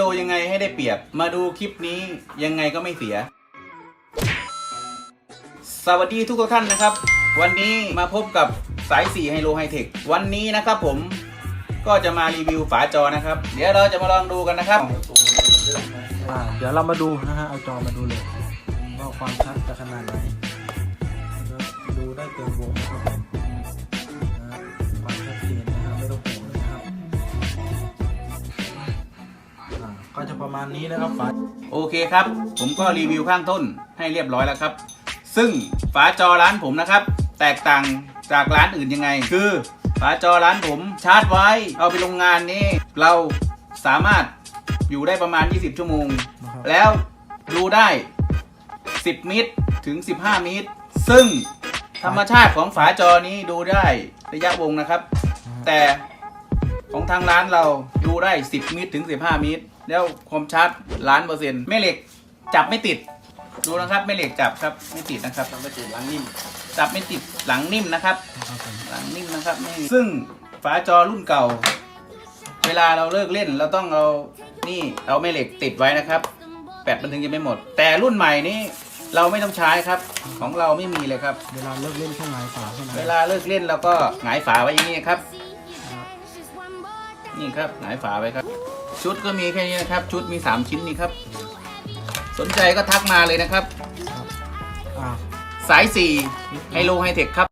โลยังไงให้ได้เปรียบ มาดูคลิปนี้ยังไงก็ไม่เสีย สวัสดีทุกท่านนะครับ วันนี้มาพบกับสาย4ไฮโลไฮเทควันนี้นะครับผมก็จะมารีวิวฝาจอนะครับ เดี๋ยวเราจะมาลองดูกันนะครับอ่าเดี๋ยวเรามาดูนะฮะเอาจอมาดูเลยว่าความชัดจะขนาดไหน ประมาณนี้นะครับฝาโอเคครับ ผมก็รีวิวข้างต้นให้เรียบร้อยแล้วครับ ซึ่งฝาจอร้านผมนะครับ แตกต่างจากร้านอื่นยังไง คือ ฝาจอร้านผมชาร์จไว้ เอาไปโรงงานนี้เราสามารถอยู่ได้ประมาณ 20 ชั่วโมงนะครับแล้วดูได้ 10 มิตรถึง 15 มิตร ซึ่งธรรมชาติของฝาจอนี้ดูได้ระยะวงนะครับ แต่ ของทางร้านเราดูได้ 10 มิตรถึง 15 มิตร แล้วความชัดล้านเปอร์เซ็นต์แม่เหล็กจับไม่ติด ดูนะครับแม่เหล็กจับครับไม่ติดนะครับทำให้ติดล้างนิ่มจับไม่ติดหลังนิ่มนะครับนะครับผมหลังนิ่มนะครับไม่มีซึ่งฝาจอรุ่นเก่า เวลาเราเลิกเล่นเราต้องเอานี่เอาแม่เหล็กติดไว้นะครับแปดมันถึงจะไม่หมด แต่รุ่นใหม่นี้เราไม่ต้องใช้ครับ ของเราไม่มีเลยครับ เวลาเลิกเล่นแค่ไหนฝาแค่ไหนเวลาเลิกเล่นเราก็หงายฝาไว้อย่างนี้ครับ นี่ครับหงายฝาไว้ครับ ชุดก็มีแค่นี้นะครับ ชุดมี 3 ชิ้นนี่ครับ สนใจก็ทักมาเลยนะครับครับอ่า สาย4ไฮโลไฮเทคครับ